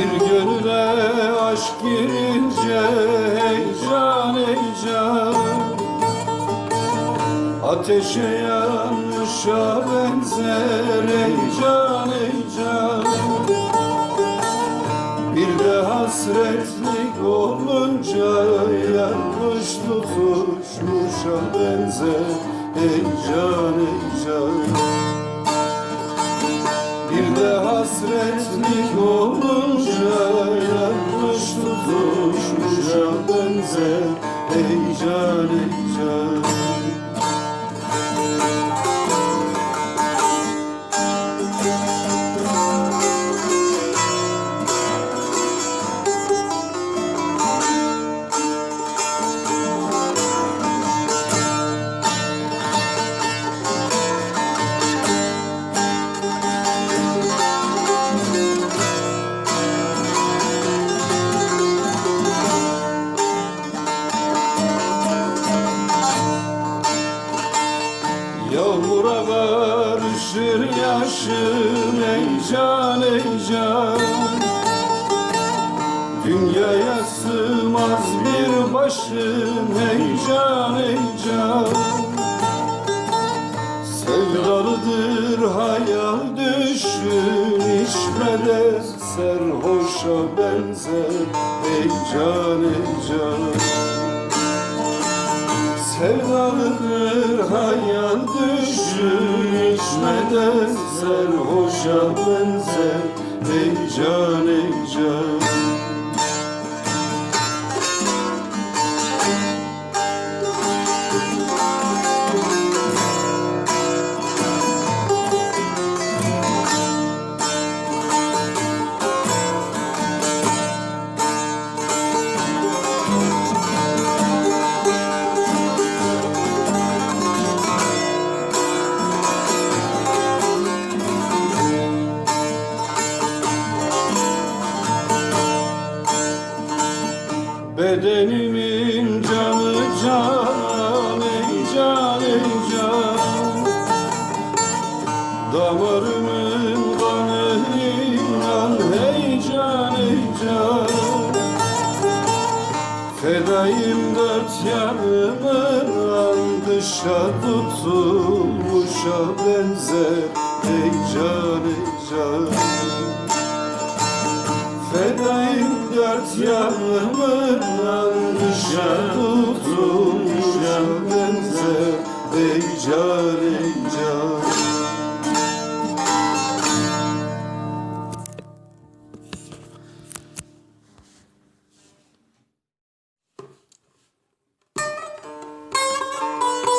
Bir gönüle aşk girince heyecan heyecan Ateşe yanmışa benzer heyecan heyecan Bir de hasretlik olunca yanmış tutuşmuşa benzer heyecan heyecan Bir de hasretlik olunca Yağmura karışır yaşım ey can ey can. Dünyaya sığmaz bir başım ey can Sevdalıdır hayal düşün içmede serhoşa benzer ey can Sevdalıdır hayal düşün içmeden Serhoşa benzer? Ey can ey can Bedenimin canı can ey can ey can. Damarımın kanı inan ey can ey can. Fedayım dört yanımın dışa tutulmuşa benzer. Ey can ey can Fedayım dört yanımın dışa tutulmuşa benzer ey can. ey